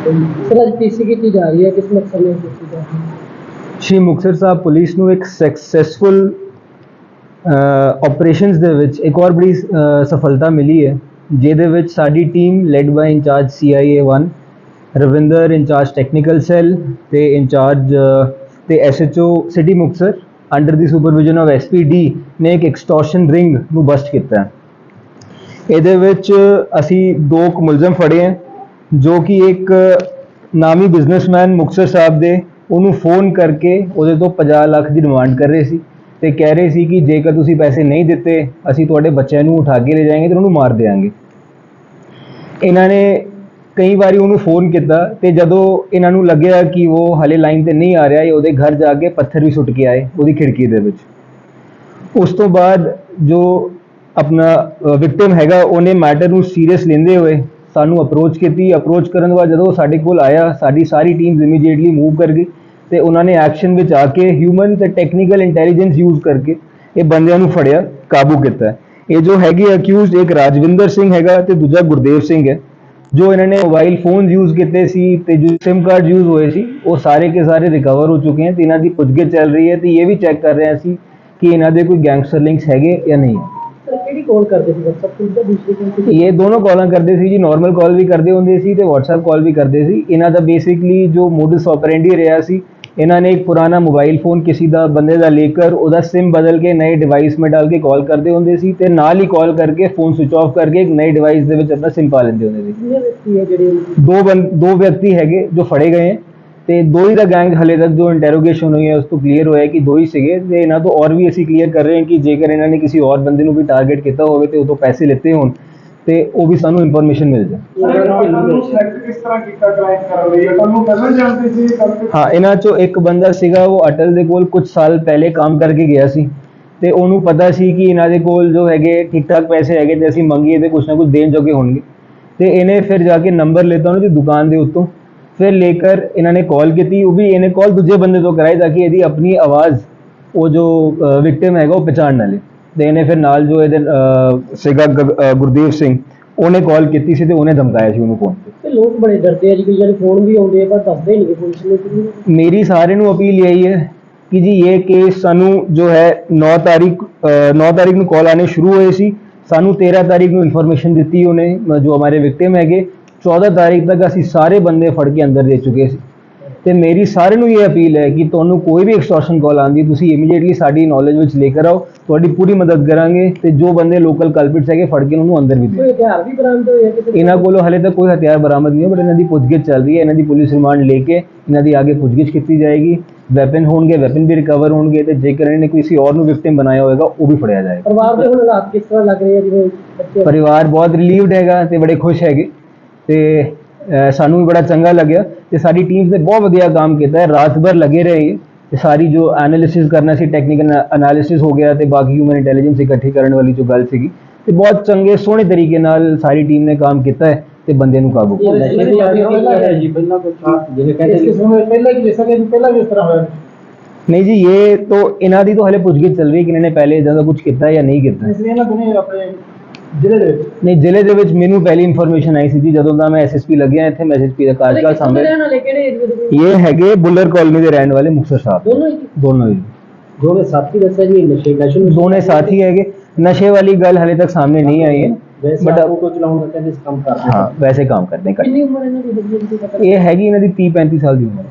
Sir ਅੱਜ ਪੀਸੀ ਕੀਤੀ ਜਾ ਰਹੀ ਹੈ, ਕਿਸ ਮਕਸਦ ਨਾਲ ਕੀਤੀ ਜਾ ਰਹੀ ਹੈ? ਸ਼੍ਰੀ ਮੁਕਤਸਰ ਸਾਹਿਬ ਪੁਲਿਸ ਨੂੰ ਇੱਕ ਸਕਸੈਸਫੁਲ ਆਪਰੇਸ਼ਨਸ ਦੇ ਵਿੱਚ ਇੱਕ ਹੋਰ ਬੜੀ ਸਫਲਤਾ ਮਿਲੀ ਹੈ, ਜਿਹਦੇ ਵਿੱਚ ਸਾਡੀ team led by incharge CIA 1 Ravinder incharge technical cell ਤੇ ਇੰਚਾਰਜ ਤੇ SHO ਸਿਟੀ ਮੁਕਤਸਰ ਅੰਡਰ ਦੀ ਸੁਪਰਵਿਜ਼ਨ ਆਫ SPD ਨੇ ਇੱਕ ਐਕਸਟੋਰਸ਼ਨ ਰਿੰਗ ਨੂੰ ਬਸਟ ਕੀਤਾ ਇਹਦੇ ਵਿੱਚ ਅਸੀਂ ਦੋ ਕੁ ਮੁਲਜ਼ਮ ਫੜੇ ਹੈ ਜੋ ਕਿ ਇੱਕ ਨਾਮੀ ਬਿਜ਼ਨਸਮੈਨ ਮੁਕਤਸਰ ਸਾਹਿਬ ਦੇ, ਉਹਨੂੰ ਫੋਨ ਕਰਕੇ ਉਹਦੇ ਤੋਂ 50 ਲੱਖ ਦੀ ਡਿਮਾਂਡ ਕਰ ਰਹੇ ਸੀ ਤੇ ਕਹਿ ਰਹੇ ਸੀ ਕਿ ਜੇਕਰ ਤੁਸੀਂ ਪੈਸੇ ਨਹੀਂ ਦਿੱਤੇ, ਅਸੀਂ ਤੁਹਾਡੇ ਬੱਚਿਆਂ ਨੂੰ ਉਠਾ ਕੇ ਲੈ ਜਾਵਾਂਗੇ ਤੇ ਉਹਨੂੰ ਮਾਰ ਦੇਵਾਂਗੇ ਇਹਨਾਂ ਨੇ ਕਈ ਵਾਰੀ ਉਹਨੂੰ ਫੋਨ ਕੀਤਾ ਤੇ ਜਦੋਂ ਇਹਨਾਂ ਨੂੰ ਲੱਗਿਆ ਕਿ ਉਹ ਹਲੇ ਲਾਈਨ ਤੇ ਨਹੀਂ ਆ ਰਿਹਾ, ਇਹ ਉਹਦੇ ਘਰ ਜਾ ਕੇ ਪੱਥਰ ਵੀ ਸੁੱਟ ਕੇ ਆਏ ਉਹਦੀ ਖਿੜਕੀ ਦੇ ਵਿੱਚ। ਉਸ ਤੋਂ ਬਾਅਦ ਜੋ ਆਪਣਾ ਵਿਕਟਿਮ ਹੈਗਾ, ਉਹਨੇ ਮੈਟਰ ਨੂੰ ਸੀਰੀਅਸ ਲੈਂਦੇ ਹੋਏ ਸਾਨੂੰ ਅਪਰੋਚ ਕੀਤੀ। ਅਪਰੋਚ ਕਰਨ ਤੋਂ ਬਾਅਦ ਜਦੋਂ ਉਹ ਸਾਡੇ ਕੋਲ ਆਇਆ, ਸਾਡੀ ਸਾਰੀ ਟੀਮਸ ਇਮੀਡੀਏਟਲੀ ਮੂਵ ਕਰ ਗਈ ਤੇ ਉਹਨਾਂ ਨੇ ਐਕਸ਼ਨ ਵਿੱਚ ਆ ਕੇ ਹਿਊਮਨ ਤੇ ਟੈਕਨੀਕਲ ਇੰਟੈਲੀਜੈਂਸ ਯੂਜ਼ ਕਰਕੇ ਇਹ ਬੰਦਿਆਂ ਨੂੰ ਫੜਿਆ, ਕਾਬੂ ਕੀਤਾ। ਇਹ ਜੋ ਹੈਗੇ ਅਕਿਊਜ਼ਡ ਇੱਕ ਰਾਜਵਿੰਦਰ ਸਿੰਘ ਹੈਗਾ ਤੇ ਦੂਜਾ ਗੁਰਦੇਵ ਸਿੰਘ ਹੈ, ਜੋ ਇਹਨਾਂ ਨੇ ਮੋਬਾਈਲ ਫੋਨ ਯੂਜ਼ ਕੀਤੇ ਸੀ ਤੇ ਜੋ SIM ਕਾਰਡ ਯੂਜ਼ ਹੋਏ ਸੀ, ਉਹ ਸਾਰੇ ਕੇ ਸਾਰੇ ਰਿਕਵਰ ਹੋ ਚੁੱਕੇ ਹਨ ਤੇ ਇਹਨਾਂ ਦੀ ਪੁੱਛਗਿੱਛ ਚੱਲ ਰਹੀ ਹੈ ਤੇ ਇਹ ਵੀ ਚੈੱਕ ਕਰ ਰਹੇ ਸੀ ਕਿ ਇਹਨਾਂ ਦੇ ਕੋਈ ਗੈਂਗਸਟਰ ਲਿੰਕਸ ਹੈਗੇ ਜਾਂ ਨਹੀਂ। ਸਰ ਕਿਹੜੀ ਕਾਲ ਕਰਦੇ ਸੀ WhatsApp ਤੇ ਜਾਂ ਦੂਸਰੀ ਕਾਲ ਤੇ ਇਹ ਦੋਨੋਂ ਕਾਲਾਂ ਕਰਦੇ ਸੀ ਜੀ ਨਾਰਮਲ ਕਾਲ ਵੀ ਕਰਦੇ ਹੁੰਦੇ ਸੀ ਤੇ WhatsApp ਕਾਲ ਵੀ ਕਰਦੇ ਸੀ। ਇਹਨਾਂ ਦਾ ਬੇਸਿਕਲੀ ਜੋ ਮੋਡਸ ਆਪਰੈਂਡੀ ਰਿਹਾ ਸੀ ਇਹਨਾਂ ਨੇ ਇੱਕ ਪੁਰਾਣਾ ਮੋਬਾਈਲ ਫੋਨ ਕਿਸੇ ਦਾ ਬੰਦੇ ਦਾ ਲੈ ਕੇ ਉਹਦਾ SIM ਬਦਲ ਕੇ ਨਏ ਡਿਵਾਈਸ ਮੇ ਡਾਲ ਕੇ ਕਾਲ ਕਰਦੇ ਹੁੰਦੇ ਸੀ ਤੇ ਨਾਲ ਹੀ ਕਾਲ ਕਰਕੇ ਫੋਨ ਸਵਿਚ ਆਫ ਕਰਕੇ ਇੱਕ ਨਏ ਡਿਵਾਈਸ ਦੇ ਵਿੱਚ ਆਪਣਾ SIM ਪਾ ਲੈਂਦੇ ਹੁੰਦੇ ਸੀ। ਦੋ ਬੰ- ਦੋ ਵਿਅਕਤੀ ਹੈਗੇ ਜੋ ਫੜੇ ਗਏ ਹੈ। ਤੇ ਦੋ ਹੀ ਦਾ ਗੈਂਗ ਹਲੇ ਤੱਕ ਜੋ ਇੰਟਰੋਗੇਸ਼ਨ ਹੋਈ ਹੈ, ਉਸ ਤੋਂ ਕਲੀਅਰ ਹੋਇਆ ਕਿ ਦੋ ਹੀ ਸੀਗੇ ਤੇ ਇਹਨਾਂ ਤੋਂ ਔਰ ਵੀ ਅਸੀਂ ਕਲੀਅਰ ਕਰ ਰਹੇ ਹਾਂ ਕਿ ਜੇਕਰ ਇਹਨਾਂ ਨੇ ਕਿਸੇ ਹੋਰ ਬੰਦੇ ਨੂੰ ਵੀ ਟਾਰਗੇਟ ਕੀਤਾ ਹੋਵੇ ਤੇ ਉਹ ਤੋਂ ਪੈਸੇ ਲਿੱਤੇ ਹੋਣ, ਤੇ ਉਹ ਵੀ ਸਾਨੂੰ ਇਨਫੋਰਮੇਸ਼ਨ ਮਿਲ ਜਾ ਹਾਂ, ਇਹਨਾਂ ਚੋਂ ਇੱਕ ਬੰਦਾ ਸੀਗਾ, ਉਹ ਅਟਲ ਦੇ ਕੋਲ ਕੁਝ ਸਾਲ ਪਹਿਲੇ ਕੰਮ ਕਰਕੇ ਗਿਆ ਸੀ ਤੇ ਉਹਨੂੰ ਪਤਾ ਸੀ ਕਿ ਇਹਨਾਂ ਦੇ ਕੋਲ ਜੋ ਹੈਗੇ ਠੀਕ ਠਾਕ ਪੈਸੇ ਹੈਗੇ ਤੇ ਅਸੀਂ ਮੰਗੀਏ ਤੇ ਕੁਝ ਨਾ ਕੁਝ ਦੇਣ ਜੋਗੇ ਹੋਣਗੇ। ਤੇ ਇਹਨੇ ਫਿਰ ਜਾ ਕੇ ਨੰਬਰ ਲੈਤਾ ਉਹਨਾਂ ਦੀ ਦੁਕਾਨ ਦੇ ਉੱਤੋਂ। ਫਿਰ ਲੇਕਰ ਇਹਨਾਂ ਨੇ ਕਾਲ ਕੀਤੀ ਉਹ ਵੀ ਇਹਨੇ ਕਾਲ ਦੂਜੇ ਬੰਦੇ ਤੋਂ ਕਰਾਈ ਤਾਂ ਕਿ ਇਹਦੀ ਆਪਣੀ ਆਵਾਜ਼ ਉਹ ਜੋ ਵਿਕਟਿਮ ਹੈਗਾ ਉਹ ਪਛਾਣ ਨਾ ਲੇ। ਤੇ ਇਹਨੇ ਫਿਰ ਨਾਲ ਜੋ ਇਹਦੇ ਸੀਗਾ ਗ- ਅਹ, ਗੁਰਦੇਵ ਸਿੰਘ ਉਹਨੇ ਕਾਲ ਕੀਤੀ ਸੀ ਤੇ ਉਹਨੇ ਧਮਕਾਇਆ ਸੀ ਉਹਨੂੰ ਫੋਨ ਤੇ। ਲੋਕ ਬੜੇ ਡਰਦੇ ਆ ਜੀ ਕਈਆਂ ਦੇ ਫੋਨ ਵੀ ਆਉਂਦੇ ਆ ਪਰ ਦੱਸਦੇ ਨਹੀਂ ਕਿ ਪੁਲਿਸ ਨੂੰ ਕਿ ਮੇਰੀ ਸਾਰਿਆਂ ਨੂੰ ਅਪੀਲ ਇਹੀ ਹੈ ਕਿ ਜੀ ਇਹ ਕੇਸ ਸਾਨੂੰ ਜੋ ਹੈ 9 ਤਾਰੀਖ ਅ, 9 ਤਾਰੀਖ ਨੂੰ ਕਾਲ ਆਨੇ ਸ਼ੁਰੂ ਹੋਏ ਸੀ। ਸਾਨੂੰ 13 ਤਾਰੀਖ ਨੂੰ ਇਨਫੋਰਮੇਸ਼ਨ ਦਿੱਤੀ ਉਹਨੇ ਜੋ ਹਮਾਰੇ ਵਿਕਟਿਮ ਹੈਗੇ। 14 ਤਾਰੀਖ ਤੱਕ ਅਸੀਂ ਸਾਰੇ ਬੰਦੇ ਫੜ ਕੇ ਅੰਦਰ ਦੇ ਚੁੱਕੇ ਸੀ। ਤੇ ਮੇਰੀ ਸਾਰਿਆਂ ਨੂੰ ਇਹ ਅਪੀਲ ਹੈ ਕਿ ਤੁਹਾਨੂੰ ਕੋਈ ਵੀ ਐਕਸਟੋਰਸ਼ਨ ਕਾਲ ਆਂਦੀ ਤੁਸੀਂ ਇਮੀਡੀਏਟਲੀ ਸਾਡੀ ਨੌਲੇਜ ਵਿੱਚ ਲੈ ਕੇ ਆਓ ਤੁਹਾਡੀ ਪੂਰੀ ਮਦਦ ਕਰਾਂਗੇ ਤੇ ਜੋ ਬੰਦੇ ਲੋਕਲ ਕਲਪਿਟਸ ਹੈਗੇ ਫੜ ਕੇ ਉਹਨੂੰ ਅੰਦਰ ਵੀ ਦਿਓ ਹਥਿਆਰ ਵੀ ਬਰਾਮਦ ਹੋਏ ਕਿਤੇ ਇਹਨਾਂ ਕੋਲੋਂ ਹਲੇ ਤੱਕ ਕੋਈ ਹਥਿਆਰ ਬਰਾਮਦ ਨਹੀਂ ਹੈ ਬਟ ਇਹਨਾਂ ਦੀ ਪੁੱਛਗਿੱਛ ਚੱਲ ਰਹੀ ਹੈ ਇਹਨਾਂ ਦੀ ਪੁਲਿਸ ਰਿਮਾਂਡ ਲੈ ਕੇ ਇਹਨਾਂ ਦੀ ਅੱਗੇ ਪੁੱਛਗਿੱਛ ਕੀਤੀ ਜਾਏਗੀ। ਵੈਪਨ ਹੋਣਗੇ ਵੈਪਨ ਵੀ ਰਿਕਵਰ ਹੋਣਗੇ ਤੇ ਜੇਕਰ ਇਹਨਾਂ ਨੇ ਕਿਸੇ ਹੋਰ ਨੂੰ ਵਿਕਟਿਮ ਬਣਾਇਆ ਹੋਵੇਗਾ ਉਹ ਵੀ ਫੜਿਆ ਜਾਏਗਾ। ਪਰਿਵਾਰ ਦੇ ਹੁਣ ਹਾਲਾਤ ਕਿਸ ਤਰ੍ਹਾਂ ਲੱਗ ਰਹੇ ਆ ਜਿਵੇਂ ਬੱਚੇ? ਪਰਿਵਾਰ ਬਹੁਤ ਰਿਲੀਵਡ ਹੈਗਾ ਤੇ ਬੜੇ ਖੁਸ਼ ਹੈਗੇ। ਤੇ ਸਾਨੂੰ ਵੀ ਬੜਾ ਚੰਗਾ ਲੱਗਿਆ ਤੇ ਸਾਡੀ ਟੀਮਸ ਨੇ ਬਹੁਤ ਵਧੀਆ ਕੰਮ ਕੀਤਾ ਹੈ। ਰਾਤ ਭਰ ਲੱਗੇ ਰਹੇ ਤੇ ਸਾਰੀ ਜੋ ਐਨਾਲਿਸਿਸ ਕਰਨਾ ਸੀ ਟੈਕਨੀਕਲ ਐਨਾਲਿਸਿਸ ਹੋ ਗਿਆ ਤੇ ਬਾਕੀ ਹਿਊਮਨ ਇੰਟੈਲੀਜੈਂਸ ਇਕੱਠੀ ਕਰਨ ਵਾਲੀ ਜੋ ਗੱਲ ਸੀਗੀ ਤੇ ਬਹੁਤ ਚੰਗੇ ਸੋਹਣੇ ਤਰੀਕੇ ਨਾਲ ਸਾਰੀ ਟੀਮ ਨੇ ਕੰਮ ਕੀਤਾ ਹੈ ਤੇ ਬੰਦੇ ਨੂੰ ਕਾਬੂ ਨਹੀਂ ਜੀ ਇਹ तो ਇਹਨਾਂ ਦੀ ਤਾਂ ਹਲੇ ਪੁੱਛਗਿੱਛ ਚੱਲ ਰਹੀ ਹੈ ਕਿ ਇਹਨਾਂ ਨੇ ਪਹਿਲੇ ਇਦਾਂ ਦਾ ਕੁਝ ਕੀਤਾ ਜਾਂ ਨਹੀਂ ਕੀਤਾ ਇਸ ਲਈ ਇਹਨਾਂ ਦੋਨੇ ਆਪਣੇ ਜ਼ਿਲ੍ਹੇ ਦੇ ਵਿੱਚ? ਨਹੀਂ ਜ਼ਿਲ੍ਹੇ ਦੇ ਵਿੱਚ ਮੈਨੂੰ ਪਹਿਲੀ ਇਨਫੋਰਮੇਸ਼ਨ ਆਈ ਸੀ ਜੀ ਜਦੋਂ ਦਾ ਮੈਂ ਐਸਐਸਪੀ ਲੱਗਿਆ ਇੱਥੇ ਮੈਂ ਐਸਐਸਪੀ ਦਾ ਕਾਰਜਕਾਲ ਸਾਹਮਣੇ ਰਹਿਣ ਵਾਲੇ ਕਿਹੜੇ ਏਰੀਆ ਦੇ ਵਿੱਚ? ਇਹ ਹੈਗੇ ਬੁੱਲਰ ਕਾਲੋਨੀ ਦੇ ਰਹਿਣ ਵਾਲੇ ਮੁਕਤਸਰ ਸਾਹਿਬ। ਦੋਨੋਂ ਹੀ? ਦੋਨੋਂ ਹੀ। ਦੋਵੇਂ ਸਾਥੀ ਦੱਸਿਆ ਜੀ ਨਸ਼ੇ ਨਸ਼ੇ ਨੂੰ ਦੋਨੇ ਸਾਥੀ ਹੈਗੇ। ਨਸ਼ੇ ਵਾਲੀ ਗੱਲ ਹਲੇ ਤੱਕ ਸਾਹਮਣੇ ਨਹੀਂ ਆਈ ਹੈ। ਵੈਸੇ ਬਟ ਆਟੋ ਕੋ ਚਲਾਉਣ ਦਾ ਕਹਿੰਦੇ ਇਸ ਕੰਮ ਕਰਦੇ ਹਾਂ ਵੈਸੇ ਕੰਮ ਕਰਦੇ ਕਰ ਕਿੰਨੀ ਉਮਰ ਇਹਨਾਂ ਦੀ? ਹੋਈ ਹੈ ਜੀ ਪਤਾ ਇਹ ਹੈਗੀ ਇਹਨਾਂ ਦੀ 30 35 ਸਾਲ ਦੀ ਉਮਰ।